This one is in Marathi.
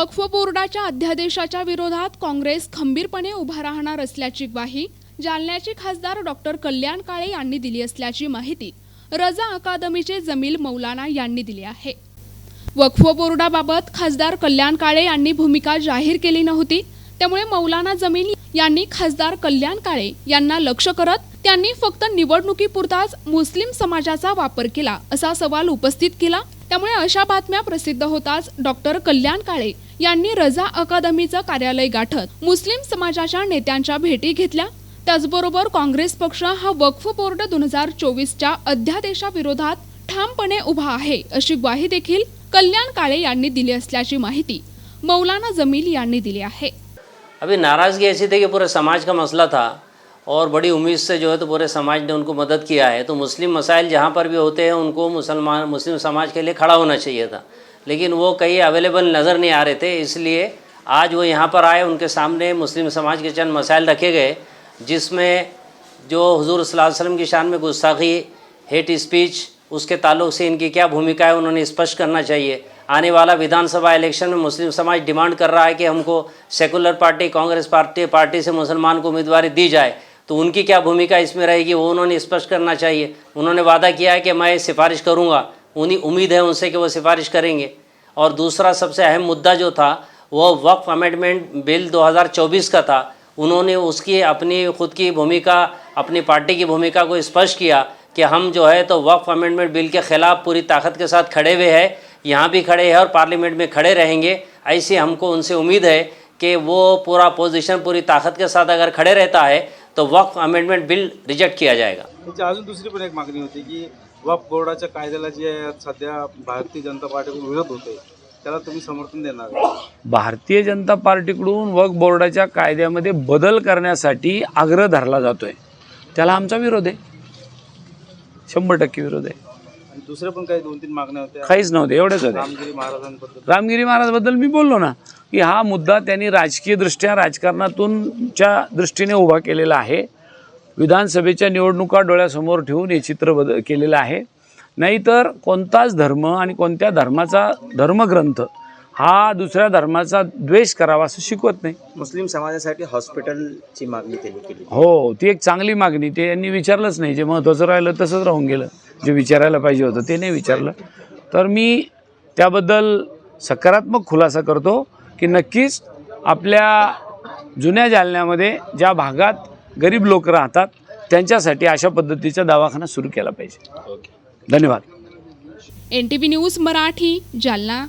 वक्फ बोर्डाच्या अध्यादेशाच्या विरोधात काँग्रेस खंबीरपणे उभा राहणार असल्याची ग्वाही जालन्याचे खासदार डॉक्टर कल्याण काळे यांनी दिली असल्याची माहिती रजा अकादमीचे जमील मौलाना यांनी दिली आहे. वक्फ बोर्डाबाबत खासदार कल्याण काळे यांनी भूमिका जाहीर केली नव्हती त्यामुळे मौलाना जमील यांनी खासदार कल्याण काळे यांना लक्ष करत त्यांनी फक्त निवडणुकीपुरताच मुस्लिम समाजाचा वापर केला असा सवाल उपस्थित केला त्यामुळे अशा बातम्या प्रसिद्ध होताच डॉक्टर कल्याण काळे यांनी रजा अकादमीचं कार्यालय गाठत मुस्लिम समाजाच्या नेत्यांच्या भेटी घेतल्या. त्याचबरोबर काँग्रेस पक्ष हा वक्फ बोर्ड दोन हजार चोवीसच्या अध्यादेशाविरोधात ठामपणे उभा आहे अशी ग्वाही देखील कल्याण काळे यांनी दिली असल्याची माहिती मौलाना जमील यांनी दिली आहे. अभी नाराज़गी ऐसी थी कि पूरे समाज का मसला था। और बड़ी उम्मीद से जो है तो पूरे समाज ने उनको मदद किया है। तो मुस्लिम मसाइल जहाँ पर भी होते हैं, उनको मुसलमान, मुस्लिम समाज के लिए खड़ा होना चाहिए था। लेकिन वो कहीं अवेलेबल नज़र नहीं आ रहे थे, इसलिए आज वो यहाँ पर आए, उनके सामने मुस्लिम समाज के चंद मसाइल रखे गए, जिसमें जो हजूर वसल्लम की शान में गुस्ताखी हेट स्पीच उसके ताल्लुक से इनकी क्या भूमिका है, उन्होंने स्पष्ट करना चाहिए। आने वाला विधानसभा इलेक्शन में मुस्लिम समाज डिमांड कर रहा है कि हमको secular party Congress party party से मुसलमान को उम्मीदवारी दी जाए। तो उनकी क्या भूमिका इसमें रहेगी, वो उन्होंने स्पष्ट करना चाहिए। उन्होंने वादा किया है कि मैं सिफारिश करूँगा। उन्हीं उम्मीद है उनसे कि वो सिफारिश करेंगे। और दूसरा सबसे अहम मुद्दा जो था, वो वक्फ अमेंडमेंट बिल 2024 का था। उन्होंने उसकी अपनी, खुद की भूमिका, अपनी पार्टी की भूमिका को स्पष्ट किया कि हम जो है तो वक्फ अमेंडमेंट बिल के खिलाफ पूरी ताकत के साथ खड़े हुए हैं, यहाँ भी खड़े हैं और पार्लियामेंट में खड़े रहेंगे। ऐसी हमको उनसे उम्मीद है कि वो पूरा पोजीशन पूरी ताकत के साथ अगर खड़े रहता है तो वक्फ अमेंडमेंट बिल रिजेक्ट किया जाएगा। त्याची अजून दुसरी पण एक मागणी होती की वक्फ बोर्डाच्या कायद्याला जे सध्या भारतीय जनता पार्टीकडून विरोध होतोय त्याला तुम्ही समर्थन देणार? भारतीय जनता पार्टीकडून वक्फ बोर्डाच्या कायद्यामध्ये बदल करण्यासाठी आग्रह धरला जातोय. त्याला आमचा विरोध आहे. शंभर टक्के विरोध आहे. दुसऱ्या पण काही दोन तीन मागण्या होत्या. काहीच नव्हते एवढेच होते. रामगिरी महाराजांबद्दल. रामगिरी महाराजबद्दल मी बोललो ना की हा मुद्दा त्यांनी राजकीय दृष्ट्या राजकारणातून च्या दृष्टीने उभा केलेला आहे. विधानसभेच्या निवडणुका डोळ्यासमोर ठेवून हे चित्र बद केलेलं आहे. नाहीतर कोणताच धर्म आणि कोणत्या धर्माचा धर्मग्रंथ हा दुसऱ्या धर्माचा द्वेष करावा असं शिकवत नाही. मुस्लिम समाजासाठी हॉस्पिटलची मागणी त्यांनी केली. हो ती एक चांगली मागणी. ते यांनी विचारलंच नाही. जे महत्त्वाचं राहिलं तसंच राहून गेलं. जे विचारायला पाहिजे होतं ते नाही विचारलं. तर मी त्याबद्दल सकारात्मक खुलासा करतो की नक्कीच आपल्या जुन्या जालन्यामध्ये ज्या भागात गरीब लोक राहतात त्यांच्यासाठी अशा पद्धतीचा दवाखाना सुरू केला पाहिजे. धन्यवाद. N T V news Marathi Jalna.